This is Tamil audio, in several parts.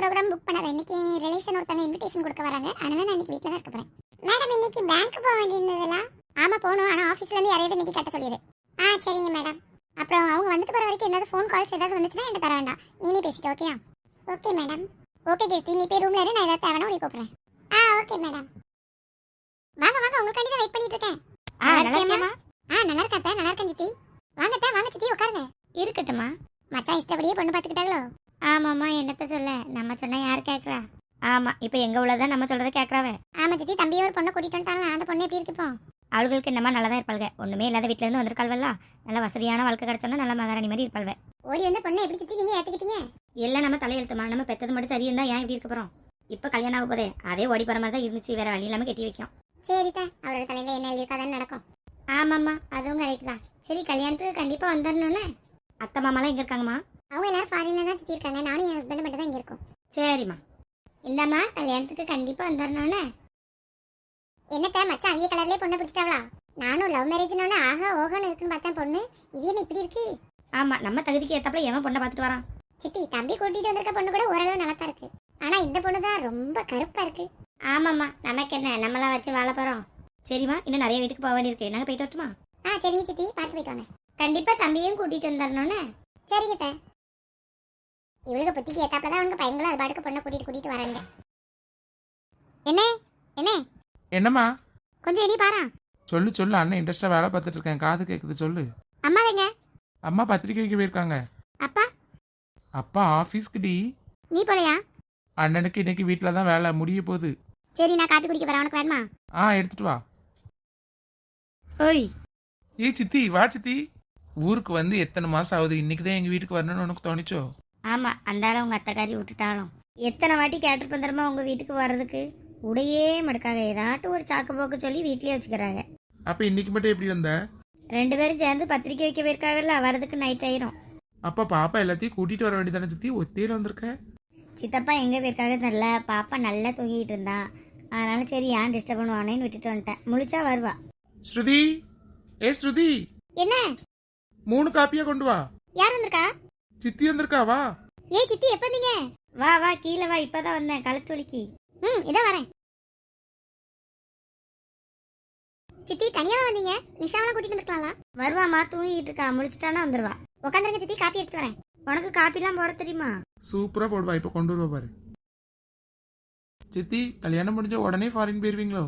ப்ரோக்ராம் புக் பண்ணாத. இன்னைக்கு ரிலேஷன் ஒருத்தங்க இன்விடேஷன் கொடுக்க வராங்க. அதனால நான் இன்னைக்கு வீட்டில் தான் இருக்க போறேன். மேடம் இன்னைக்கு பேங்க் போக வேண்டியிருந்ததுல? ஆமா போகணும். ஆனால் ஆஃபீஸ்ல இருந்து யாரையாவது இன்னைக்கு கட்ட சொல்லிடு. ஆ சரிங்க மேடம். அப்புறம் அவங்க வந்துட்டு போற வரைக்கும் ஏதாவது ஃபோன் கால்ஸ் ஏதாவது வந்துச்சுன்னா என்கிட்ட தர வேண்டாம். நீனே பேசிட்டு ஓகேயா ஓகே மேடம். ஓகே கீர்த்தி. நீ போய் ரூம்ல இரு. நான் ஏதாவது தேவைன்னா உனக்கு கூப்பிடுறேன். ஆ ஓகே மேடம். வாங்க வாங்க. உங்களுக்காண்டி தான் வெயிட் பண்ணிட்டு இருக்கேன். ஆ நல்லா ஆ நல்லா இருக்கா அத்தை, நல்லா இருக்கேன் சித்தி. வாங்க அத்தை, வாங்க சித்தி. உட்காருங்க. இருக்கட்டும்மா. மச்சான் இஷ்டப்படியே பொண்ணு பார்த்துக்கிட்டாங்களோ? ஆமாம்மா என்னத்த சொல்ல? நம்ம சொன்னா யார் கேட்குறா? ஆமா இப்போ எங்க உள்ளதான் நம்ம சொல்றதை கேட்கறாவே? ஆமா சித்தி தம்பியே ஒரு பொண்ணை கூட்டிட்டு வந்துட்டாங்க அந்த பொண்ணு எப்படி இருக்கு இப்போ? அவளுகளுக்கு என்னமா நல்லா தான் இருப்பாளுங்க ஒண்ணுமே இல்லாத வீட்ல இருந்து வந்திருக்காள்வல்ல. நல்ல வசதியான வாழ்க்கை கிடைச்சோன்னா நல்ல மகாராணி மாதிரி இருப்பாள்வ. ஓடி வந்த பொண்ணை எப்படி சித்தி நீங்க ஏத்துக்கிட்டீங்க? எல்லாம் நம்ம தலையெழுத்துமா? நம்ம பெத்தது மட்டும் சரி இருந்தா ஏன் இப்படி இருக்க போறோம்? இப்போ கல்யாணம் ஆக போதே அதே ஓடி போற மாதிரி தான் இருந்துச்சு. வேற வழி இல்லாம கட்டி வைக்கும். சரிதா அவரோட தலையில என்ன எழுதியிருக்காதான்னு நடக்கும். ஆமாம்மா அதுவும் கரெக்ட் தான் சரி கல்யாணத்துக்கு கண்டிப்பா வந்துடணும்னு அத்தை மாமாலாம் எங்க இருக்காங்கம்மா? அவங்க எல்லாரும் ஃபாரின்ல தான் சுத்தி இருக்காங்க நானும் என் ஹஸ்பண்ட் மட்டும் தான் இங்க இருக்கோம். சரிம்மா. இந்தம்மா கல்யாணத்துக்கு கண்டிப்பா வந்துடணும்னு என்னத்த மச்சான் அவிய கலர்லயே பொண்ணை பிடிச்சிட்டாவளா? நானும் லவ் மேரேஜ்னு ஆஹா ஓஹோன்னு இருக்குன்னு பார்த்தேன் பொண்ணு. இது என்ன இப்படி இருக்கு. ஆமா நம்ம தகுதிக்கு ஏத்தாப்புல எவன் பொண்ணை பார்த்துட்டு வரான்? சித்தி தம்பி கூட்டிட்டு வந்திருக்க பொண்ணு கூட ஓரளவு நல்லா தான் இருக்கு. ஆனா இந்த பொண்ணு தான் ரொம்ப கருப்பா இருக்கு. ஆமாம்மா நமக்கு என்ன நம்மளாம் வச்சு வாழ போறோம். சரிம்மா இன்னும் நிறைய வீட்டுக்கு போக வேண்டியிருக்கு. நாங்கள் போயிட்டு வரட்டுமா? ஆ சரிங்க சித்தி பார்த்து போயிட்டு வாங்க. கண்டிப்பா தம்பியும் கூட்டிட்டு வந்துடணும்னு சரிங்க. இவளுக்கு புத்திக்கு ஏத்தாப்புல தான் அவங்க பையங்களும் அது பாட்டுக்கு பொண்ணை கூட்டிட்டு கூட்டிட்டு வராங்க என்ன? என்ன? என்னம்மா? கொஞ்சம் இனி பாரா. சொல்லு சொல்லு. அண்ணன் இன்ட்ரெஸ்டா வேலை பார்த்துட்டு இருக்கேன். காது கேக்குது சொல்லு. அம்மா வைங்க அம்மா பத்திரிக்கை வைக்க போயிருக்காங்க. அப்பா? அப்பா ஆஃபீஸ்க்கு டி. நீ போலையா? அண்ணனுக்கு இன்னைக்கு வீட்டில் தான் வேலை. முடிய போகுது. சரி நான் காப்பி குடிக்க வரேன் உனக்கு வேணுமா? ஆ எடுத்துட்டு வா. ஓய். ஏய் சித்தி வா சித்தி. ஊருக்கு வந்து எத்தனை மாசம் ஆகுது? இன்னைக்கு தான் எங்க வீட்டுக்கு வரணும்னு உனக்கு தோணுச்சோ? ஆமா அந்த ஆளை உங்க அத்தைக்காரி விட்டுட்டாலும். எத்தனை வாட்டி கேட்டிருப்போம் தெரியுமா உங்க வீட்டுக்கு வர்றதுக்கு? உடையே மடுக்காக ஏதாட்டும் ஒரு சாக்கு போக்கு சொல்லி வீட்லயே வச்சுக்கிறாங்க. அப்ப இன்னைக்கு மட்டும் எப்படி வந்த? ரெண்டு பேரும் சேர்ந்து பத்திரிக்கை வைக்க போயிருக்காங்கல்ல வர்றதுக்கு நைட் ஆயிரும். அப்ப பாப்பா எல்லாத்தையும் கூட்டிட்டு வர வேண்டியதானே சித்தி? ஒத்தையில வந்திருக்க? சித்தப்பா எங்க போயிருக்காங்க தெரியல. பாப்பா நல்லா தூங்கிட்டு இருந்தா. அதனால சரி ஏன் டிஸ்டர்ப் பண்ணுவானேன்னு விட்டுட்டு வந்துட்டேன். முழிச்சா வருவா. ஸ்ருதி! ஏ ஸ்ருதி! என்ன? மூணு காப்பியா கொண்டு வா. யார் வந்திருக்கா? சித்தி வந்திருக்கா வா ஏய் சித்தி எப்ப வந்தீங்க? வா வா கீழே வா இப்பதான் வந்தேன். கழுத்து வலிக்கு. ம் இதோ வரேன். சித்தி தனியாவா வந்தீங்க? நிஷாவெல்லாம் கூட்டிட்டு வந்துருக்கலாம்ல. வருவாமா தூங்கிட்டு இருக்கா. முழிச்சிட்டானா வந்துருவா. உட்காந்துருங்க சித்தி காப்பி எடுத்துட்டு வரேன். உனக்கு காப்பிலாம் போட தெரியுமா? சூப்பரா போடுவா. இப்ப கொண்டு வருவா பாரு. சித்தி கல்யாணம் முடிஞ்ச உடனே ஃபாரின் போயிருவீங்களோ?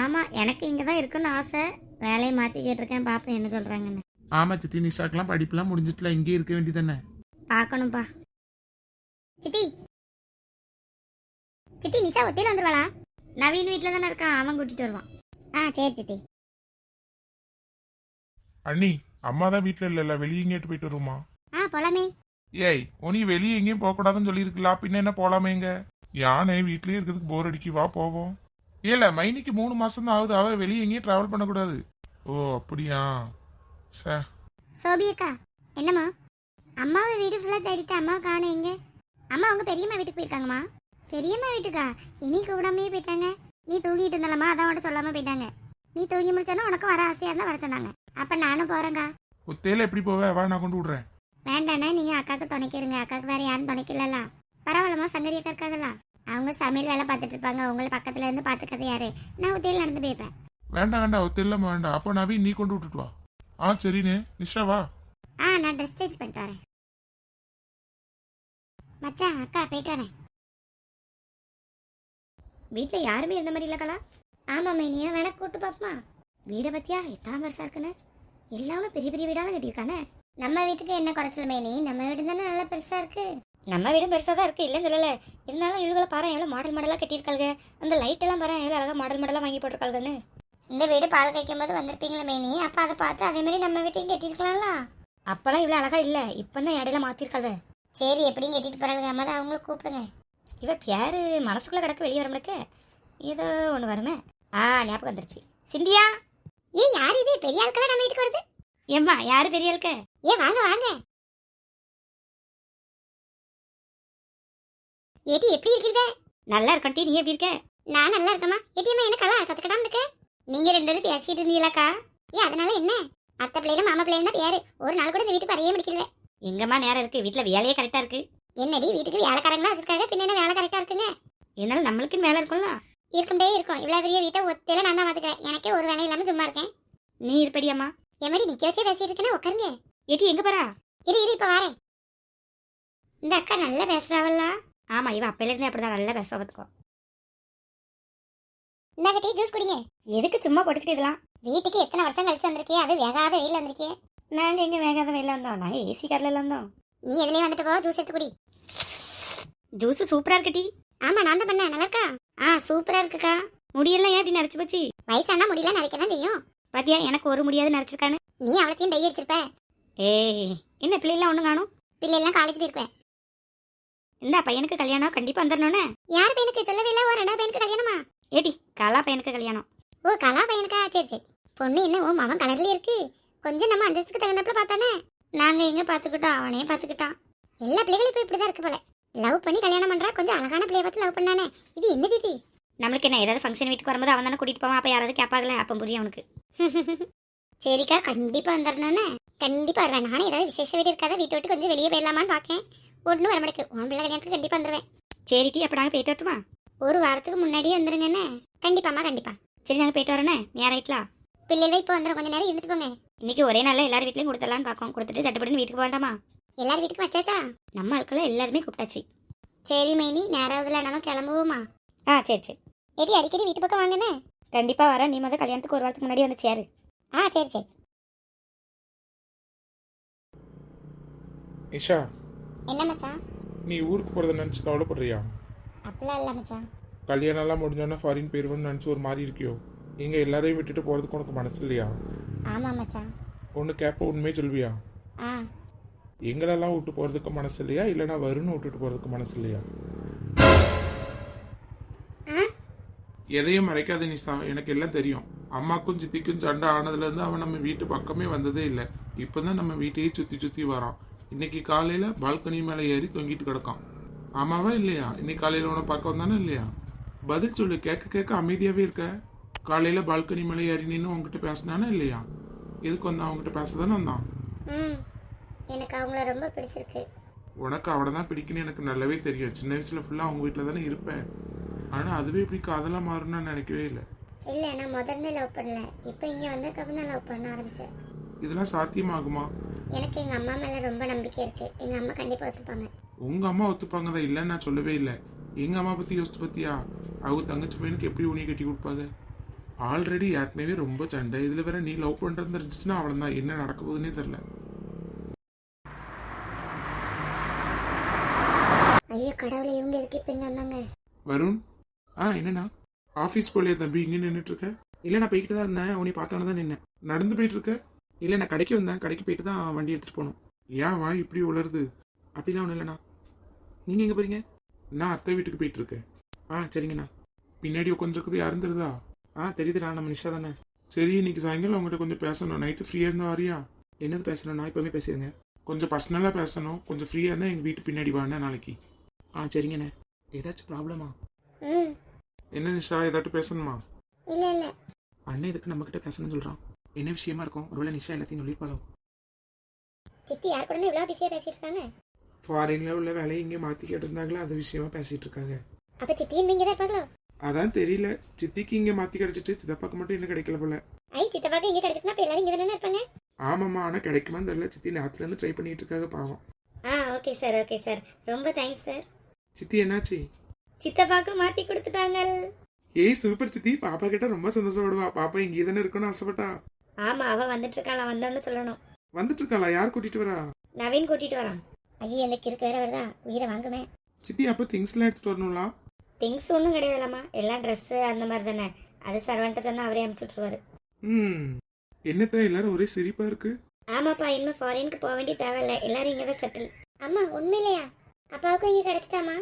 ஆமா எனக்கு இங்க தான் இருக்குன்னு ஆசை. வேலையை மாத்தி கேட்டிருக்கேன் பாப்பேன் என்ன சொல்றாங்கன்னு. ஆமா சித்தி நிஷாக்கெல்லாம் படிப்புலாம் முடிஞ்சிட்டுல இங்கே இருக்க வேண்டியதானே பார்க்கணும்ப்பா சித்தி. சித்தி நிஷா ஒத்தையில வந்துருவாளா? நவீன் வீட்டில் தானே இருக்கான் அவன் கூட்டிட்டு வருவான். ஆ சரி சித்தி. அண்ணி அம்மா தான் வீட்ல இல்ல வெளியே எங்கேட்டு போயிட்டு வருமா ஆ போலாமே. ஏய் உனி வெளியே எங்கேயும் போக கூடாதுன்னு சொல்லியிருக்கலா பின்ன என்ன போலாமேங்க யானை வீட்லயே இருக்கிறதுக்கு போர் அடிக்கி வா போவோம். இல்ல மைனிக்கு மூணு மாசம் தான் ஆகுது அவ வெளியே எங்கேயும் டிராவல் பண்ணக்கூடாது. ஓ அப்படியா? சே. சோபி அக்கா என்னம்மா? அம்மாவை வீடு ஃபுல்லா தேடிட்டு அம்மா காணும் எங்க? அம்மா அவங்க பெரியம்மா வீட்டுக்கு போயிருக்காங்கம்மா. பெரியம்மா வீட்டுக்கா? இனி கூடாமே போயிட்டாங்க. நீ தூங்கிட்டு இருந்தாலம்மா அதான் உன்ட்ட சொல்லாம போயிட்டாங்க. நீ தூங்கி முடிச்சானா உனக்கும் வர ஆசையா இருந்தா வர சொன்னாங்க. அப்ப நானும் போறேங்க்கா ஒத்தையில எப்படி போவ? வா நான் கொண்டு விடுறேன். வேண்டாண்ணா நீங்க அக்காவுக்கு துணைக்கிறீங்க அக்காவுக்கு வேற யாரும் துணைக்கலல்ல. பரவாயில்லம்மா சங்கரி அக்கா இருக்காங்களா அவங்க சமையல் வேலை பார்த்துட்டு இருப்பாங்க. உங்களை பக்கத்துல இருந்து பாத்துக்கிறது யாரு? நான் உதவியில் நடந்து போயிருப்பேன். வேண்டாம் வேண்டாம். ஒத்தையில வேண்டாம். அப்போ நவீன் நீ கொண்டு விட்டுட்டு வா. ஆ சரிண்ணே. நிஷா வா. நான் ட்ரெஸ் சேஞ்ச் பண்ணிட்டு வரேன். மச்சான் அக்கா போயிட்டு வரேன். வீட்டில் யாருமே இருந்த மாதிரி இல்லக்கலா ஆமா மைனியா வேணா கூட்டு பாப்பமா வீடை பத்தியா? எத்தனை பெருசா இருக்குன்னு? எல்லாரும் பெரிய பெரிய வீடாக தான் கட்டியிருக்கானே. நம்ம வீட்டுக்கு என்ன குறைச்சல் மேனி நம்ம வீடு தானே நல்லா பெருசா இருக்கு. நம்ம வீடும் பெருசாக தான் இருக்கு இல்லைன்னு சொல்லல. இருந்தாலும் இவங்களை பாரு எவ்வளோ மாடல் மாடலாக கட்டியிருக்காங்க அந்த லைட் எல்லாம் பாரு எவ்வளோ அழகாக மாடல் மாடலாக வாங்கி போட்டிருக்காங்கன்னு இந்த வீடு பால் காய்க்கும் போது வந்திருப்பீங்களா மேனி. அப்ப அதை பார்த்து அதே மாதிரி நம்ம வீட்டையும் கட்டிருக்கலாம்ல அப்போல்லாம் இவ்வளோ அழகா இல்லை. இப்போ தான் இடையில மாற்றிருக்காள் சரி எப்படியும் கட்டிட்டு போகிறாங்க அம்மா தான் அவங்கள கூப்பிடுங்க. இவ பேர் மனசுக்குள்ளே கிடக்கு வெளியே வர ஏதோ ஒன்று வருமே. ஆ ஞாபகம் வந்துருச்சு. சிந்தியா? ஏன் யார் இது? பெரிய ஆட்களா நம்ம வீட்டுக்கு வருது ஏம்மா யார் பெரிய ஆளுக்க ஏ வாங்க வாங்க. ஏடி எப்படி இருக்கீங்க? நல்லா இருக்கேன் டீ நீ எப்படி இருக்க? நான் நல்லா இருக்கேம்மா. ஏடியம்மா என்ன கலா சத்துக்கிட்டாம இருக்க? நீங்க ரெண்டு பேரும் பேசிட்டு இருந்தீங்களாக்கா? ஏ அதனால என்ன? அத்தை பிள்ளைல மாமா பிள்ளைல தான் பேரு ஒரு நாள் கூட இந்த வீட்டுக்கு வரையே முடிக்கிறேன் எங்கம்மா நேரம் இருக்கு? வீட்டில் வேலையே கரெக்டாக இருக்கு. என்னடி வீட்டுக்கு வேலைக்காரங்களா வச்சிருக்காங்க? பின்ன என்ன வேலை கரெக்டா இருக்குங்க? இருந்தாலும் நம்மளுக்குன்னு வேலை இருக்கும்ல. இருக்கும்டே இருக்கும். இவ்வளவு பெரிய வீட்டை ஒத்தையில நான் தான் பாத்துக்கிறேன் எனக்கே ஒரு வேலை இல்லாம சும்மா இருக்கேன். நீ இருப்படியாம்மா எம்மடி நிக்க வச்சே பேசிட்டு இருக்கேன்னா உட்காருங்க ஏட்டி எங்க போறா? இரு இரு இப்ப வரேன். இந்த அக்கா நல்லா பேசுறாவல்ல. ஆமா இவ அப்பையில இருந்தே அப்படிதான். நல்லா பேச பார்த்துக்கோ. இந்தாங்க டீ ஜூஸ் குடிங்க. எதுக்கு சும்மா போட்டுக்கிட்டு இதெல்லாம்? வீட்டுக்கு எத்தனை வருஷம் கழிச்சு வந்திருக்கே அது வேகாத வெயில வந்திருக்கே நாங்க எங்க வேகாத வெளில வந்தோம்? நாங்க ஏசி கார்ல வந்தோம். நீ எதுலயும் வந்துட்டு போ ஜூஸ் எடுத்து குடி. ஜூஸ் சூப்பரா இருக்கு டீ ஆமா நான் தான் பண்ணேன். நல்லா இருக்கா? ஆ சூப்பரா இருக்குக்கா. முடியெல்லாம் ஏன் இப்படி நரைச்சு போச்சு? வயசானா முடியல நினைக்க தான் செய்யும். பாத்தியா எனக்கு ஒரு முடியாது நரைச்சிருக்கானு நீ அவளத்தையும் டை அடிச்சிருப்ப. ஏய் என்ன பிள்ளைலாம் ஒண்ணும் காணும்? பிள்ளை எல்லாம் காலேஜ் போயிருப்பேன். இந்த பையனுக்கு கல்யாணம் கண்டிப்பா வந்துடணும்னே. யார் பையனுக்கு சொல்லவே இல்ல? ஒரு ரெண்டாவது பையனுக்கு கல்யாணமா? ஏடி கலா பையனுக்கு கல்யாணம். ஓ கலா பையனுக்கா? சரி சரி. பொண்ணு என்ன ஓ அவன் கலர்ல இருக்கு. கொஞ்சம் நம்ம அந்தஸ்துக்கு தகுந்தப்பல பார்த்தானே? நாங்க எங்க பாத்துக்கிட்டோம் அவனே பாத்துக்கிட்டான் எல்லா பிள்ளைகளும் இப்ப இப்படிதான் இருக்கு போல. லவ் பண்ணி கல்யாணம் பண்றா கொஞ்சம் அழகான பிள்ளைய பார்த்து லவ் பண்ணானே. இது என்னது இது நம்மளுக்கு என்ன ஏதாவது ஃபங்க்ஷன் வீட்டுக்கு வரும்போது அவன் தானே கூட்டிட்டு போவான்? அப்ப யாராவது கேட்பாங்களே அப்ப புரியும் அவனுக்கு. சரிக்கா கண்டிப்பா வந்துடணும்னு கண்டிப்பா வருவேன். நானே ஏதாவது விசேஷ வீடு இருக்காத? வீட்டை விட்டு கொஞ்சம் வெளியே போயிடலாமான்னு பார்க்கேன். ஒன்றும் வர மாட்டேக்கு உன் பிள்ளை கல்யாணத்துக்கு கண்டிப்பா வந்துருவேன். சரி டீ. அப்ப நாங்க போயிட்டு வரட்டுமா? ஒரு வாரத்துக்கு முன்னாடியே வந்துருங்கண்ணே. கண்டிப்பாம்மா கண்டிப்பா. சரி நாங்க போயிட்டு வரேனே நீ ரைட்லா பிள்ளைகள் இப்போ வந்துடும் கொஞ்ச நேரம் இருந்துட்டு போங்க. இன்னைக்கு ஒரே நாள்ல எல்லார் வீட்லயும் கொடுத்துடலான்னு பார்க்கோம் கொடுத்துட்டு சட்டப்படின்னு வீட்டுக்கு போக வேண்டாமா எல்லார் வீட்டுக்கும் வச்சாச்சா? நம்ம ஆட்களை எல்லாருமே கூப்பிட்டாச்சு. சரி மைனி. நேராவதுல நம்ம கிளம்புவோமா? ஆ சரி சரி. ஏடி அடிக்கடி வீட்டு பக்கம் வாங்கண்ணே. கண்டிப்பா வரேன். நீ முதல் கல்யாணத்துக்கு ஒரு வாரத்துக்கு முன்னாடி வந்து சேரு ஆ சரி சரி. இஷா. என்ன மச்சான்? நீ ஊருக்கு போறத நினைச்சு கவலைப்படுறியா? அப்படிலாம் இல்லை மச்சான். கல்யாணம் எல்லாம் முடிஞ்சோன்னா ஃபாரின் போயிருவேன்னு நினைச்சு ஒரு மாதிரி இருக்கியோ? இங்க எல்லாரையும் விட்டுட்டு போறதுக்கு உனக்கு மனசு இல்லையா? ஆமாம் மச்சான். ஒன்று கேப்ப உண்மையே சொல்வியா? ஆ. எங்களெல்லாம் விட்டு போறதுக்கு மனசு இல்லையா? இல்லைனா வருன்னு விட்டுட்டு போறதுக்கு மனசு இல்லையா? எதையும் மறைக்காத நிசா எனக்கு எல்லாம் தெரியும். அம்மாக்கும் சித்திக்கும் சண்டை ஆனதுல இருந்து அவன் நம்ம வீட்டு பக்கமே வந்ததே இல்லை. இப்பதான் நம்ம வீட்டையே சுத்தி சுத்தி வரான். இன்னைக்கு காலையில பால்கனி மேல ஏறி தொங்கிட்டு கிடக்கான். ஆமாவா இல்லையா? இன்னைக்கு காலையில உன பார்க்க வந்தானே இல்லையா? பதில் சொல்லு கேட்க கேட்க அமைதியாவே இருக்க. காலையில பால்கனி மேல ஏறி நின்று உங்ககிட்ட பேசினானா இல்லையா? எதுக்கு வந்தான்? அவங்ககிட்ட பேசதானே வந்தான்? ம் எனக்கு அவங்கள ரொம்ப பிடிச்சிருக்கு. உனக்கு அவனை தான் பிடிக்குன்னு எனக்கு நல்லாவே தெரியும். சின்ன வயசுல ஃபுல்லா அவங்க வீட்டில் தானே இருப்பேன். ஆனா அதுவே இப்படி காதலா மாறும்னு நான் நினைக்கவே இல்லை. இல்லை நான் முதல்ல லவ் பண்ணல. இப்போ இங்கே வந்ததுக்கப்புறம் தான் லவ் பண்ண ஆரம்பித்தேன் இதெல்லாம் சாத்தியமாகுமா? எனக்கு எங்கள் அம்மா மேலே ரொம்ப நம்பிக்கை இருக்குது எங்கள் அம்மா கண்டிப்பாக ஒத்துப்பாங்க. உங்க அம்மா ஒத்துப்பாங்க தான் இல்லைன்னு நான் சொல்லவே இல்லை. எங்க அம்மா பத்தி யோசிச்சு பத்தியா? அவங்க தங்கச்சி பையனுக்கு எப்படி உனி கட்டி கொடுப்பாங்க? ஆல்ரெடி ஏற்கனவே ரொம்ப சண்டை. இதுல வேற நீ லவ் பண்றது இருந்துச்சுன்னா அவ்வளவுதான். என்ன நடக்க போகுதுன்னே தெரியல. ஐயோ கடவுளை இவங்க எதுக்கு இப்போ வந்தாங்க? வருண்? ஆ என்னண்ணா? ஆஃபீஸ் போலியா தம்பி இங்கே நின்றுட்டு இருக்க. இல்லை நான் போய்கிட்டு தான் இருந்தேன். உன்னை பார்த்தோன்னு தான் நின்னேன். நடந்து போயிட்டு இருக்க? இல்லை நான் கடைக்கு வந்தேன். கடைக்கு போயிட்டு தான் வண்டி எடுத்துட்டு போகணும் ஏன் வா இப்படி உளருது? அப்படிலாம் ஒன்றும் இல்லைண்ணா. நீங்கள் எங்கே போறீங்க? நான் அத்தை வீட்டுக்கு போயிட்டு இருக்கேன் ஆ சரிங்கண்ணா. பின்னாடி உட்காந்துருக்குது யாரும் தெரியுதா? ஆ தெரியுதுண்ணா நம்ம நிஷா தானே. சரி இன்னைக்கு சாயங்காலம் உங்கள்கிட்ட கொஞ்சம் பேசணும். நைட்டு ஃப்ரீயாக இருந்தா வரியா? என்னது பேசணும்ண்ணா இப்போவே பேசிடுங்க கொஞ்சம் பர்சனலாக பேசணும். கொஞ்சம் ஃப்ரீயாக இருந்தால் எங்கள் வீட்டு பின்னாடி வாண்ணே நாளைக்கு. ஆ சரிங்கண்ணே. ஏதாச்சும் ப்ராப்ளமா என்ன நிஷா ஏதாட்டும் பேசணுமா? இல்லை இல்லை. அண்ணன் எதுக்கு நம்ம கிட்ட பேசணும்னு சொல்றான்? என்ன விஷயமா இருக்கும்? ஒருவேளை நிஷா எல்லாத்தையும் சொல்லிருப்பாளோ சித்தி யார் கூட இவ்வளோ பிஸியாக பேசிட்டு இருக்காங்க ஃபாரின்ல உள்ள வேலையை இங்கே மாத்திக்கிட்டு இருந்தாங்களா அது விஷயமா பேசிட்டு இருக்காங்க. அப்போ சித்தியும் இங்கே தான் இருப்பாங்களோ? அதான் தெரியல. சித்திக்கு இங்க மாத்தி கிடைச்சிட்டு சித்தப்பாக்கு மட்டும் இன்னும் கிடைக்கல போல. ஐ சித்தப்பாக்கு இங்கே கிடச்சிட்டுனா இப்போ எல்லாரும் இங்கே தானே இருப்பாங்க? ஆமாம்மா ஆனா கிடைக்குமான்னு தெரியல. சித்தி நேரத்துல இருந்து ட்ரை பண்ணிட்டு இருக்காங்க பாவம். ஆ ஓகே சார் ஓகே சார் ரொம்ப தேங்க்ஸ் சார் சித்தி என்னாச்சு? சித்தப்பாக்கு மாத்தி கொடுத்துட்டாங்க ஏய் சூப்பர் சித்தி. பாப்பா கிட்ட ரொம்ப சந்தோஷப்படுவா. பாப்பா இங்கே தானே இருக்கணும்னு ஆசைப்பட்டா. ஆமா அவ வந்துட்டு இருக்காளா? வந்தோன்னு சொல்லணும். வந்துட்டு இருக்காளா? யார் கூட்டிட்டு வரா? நவீன் கூட்டிட்டு வரான். ஐயோ அந்த கிறுக்கு வேற வருதா? உயிரை வாங்குமே. சித்தி அப்ப திங்ஸ் எல்லாம் எடுத்துட்டு வரணும்லா? திங்ஸ் ஒன்றும் கிடையாதுலாமா எல்லாம் ட்ரெஸ்ஸு அந்த மாதிரி தானே. அது சர்வன்ட்ட சொன்னா அவரே அனுப்பிச்சு விட்ருவாரு ம். என்னத்த எல்லாரும் ஒரே சிரிப்பா இருக்கு? ஆமாப்பா இனிமே ஃபாரினுக்கு போக வேண்டிய தேவையில்லை எல்லாரும் இங்கே தான் செட்டில் அம்மா உண்மையிலையா? அப்பாவுக்கும் இங்கே கிடச்சிட்டாமா?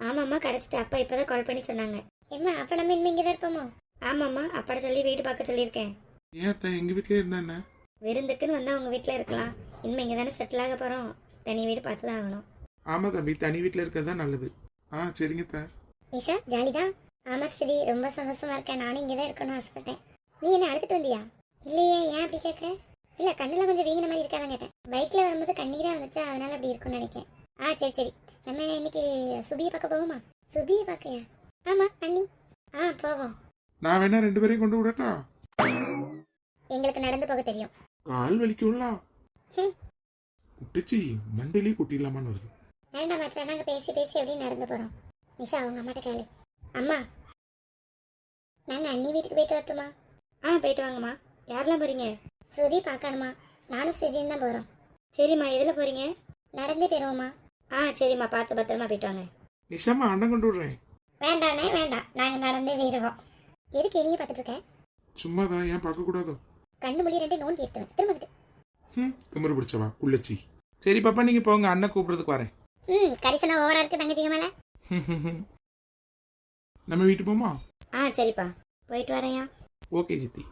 ஆமாம்மா கிடச்சிட்டு. அப்பா இப்போதான் கால் பண்ணி சொன்னாங்க. ஏம்மா அப்போ நம்ம இனிமே இங்கே தான் இருப்போமோ? ஆமாம்மா அப்பாட சொல்லி வீடு பார்க்க சொல்லியிருக்கேன். ஏன் அத்தை எங்க வீட்லயே இருந்தா என்ன? விருந்துக்குன்னு வந்தால் அவங்க வீட்டில் இருக்கலாம். இனிமே இங்கே தானே செட்டில் ஆக போகிறோம் தனி வீடு பார்த்து தான் ஆகணும் ஆமா தம்பி தனி வீட்ல இருக்கிறது தான் நல்லது. ஆ சரிங்க அத்தை. நிஷா ஜாலிதான் ஆமா ஸ்ருதி ரொம்ப சந்தோஷமா இருக்கேன் நானும் இங்கே தான் இருக்கணும்னு ஆசைப்பட்டேன். நீ என்ன அழுதுட்டு வந்தியா? இல்லையே ஏன் அப்படி கேட்க? இல்ல கண்ணுல கொஞ்சம் வீங்கின மாதிரி இருக்காதான் கேட்டேன். பைக்ல வரும்போது கண்ணீரா வந்துச்சா? அதனால அப்படி இருக்கும்னு நினைக்கிறேன் ஆ சரி சரி. நம்ம இன்னைக்கு சுபியை பார்க்க போவோமா? சுபியை பார்க்கயா? ஆமா அண்ணி. ஆ போவோம். நான் வேணா ரெண்டு பேரையும் கொண்டு விடட்டா? எங்களுக்கு நடந்து போக தெரியும். கால் வலிக்கும்ல. ஹம். குட்டிச்சி மண்டையிலே குட்டிடலாமான்னு வருது. வேண்டாம் மச்சான் நாங்கள் பேசி பேசி எப்படி நடந்து போகிறோம் நிஷா அவங்க அம்மாட்ட கேளு. அம்மா நாங்கள் அண்ணி வீட்டுக்கு போயிட்டு வரட்டுமா? ஆ போயிட்டு வாங்கம்மா. யாரெல்லாம் போறீங்க? ஸ்ருதி பார்க்கணுமா? நானும் ஸ்ருதியும் தான் போகிறோம் சரிம்மா எதில் போறீங்க? நடந்தே போயிடுவோமா ஆ சரிம்மா பார்த்து பத்திரமா போயிட்டு வாங்க. நிஷாமா அண்ணன் கொண்டு விடுறேன். வேண்டாண்ணே வேண்டாம். நாங்கள் நடந்தே போயிடுவோம் எதுக்கு இனியே பார்த்துட்டு இருக்க? சும்மா தான் ஏன் பார்க்க கூடாதோ கண்ணு மொழி ரெண்டு நோண்டி எடுத்துவேன் திரும்ப ம். திமிரு பிடிச்சவா? குள்ளச்சி சரி பாப்பா நீங்க போங்க. அண்ணன் கூப்பிடுறதுக்கு வரேன். ம் கரிசனா ஓவரா இருக்கு தங்கச்சிங்க மேலே. நம்ம வீட்டு போமா ஆ சரிப்பா. போயிட்டு வரேன்யா. ஓகே சித்தி.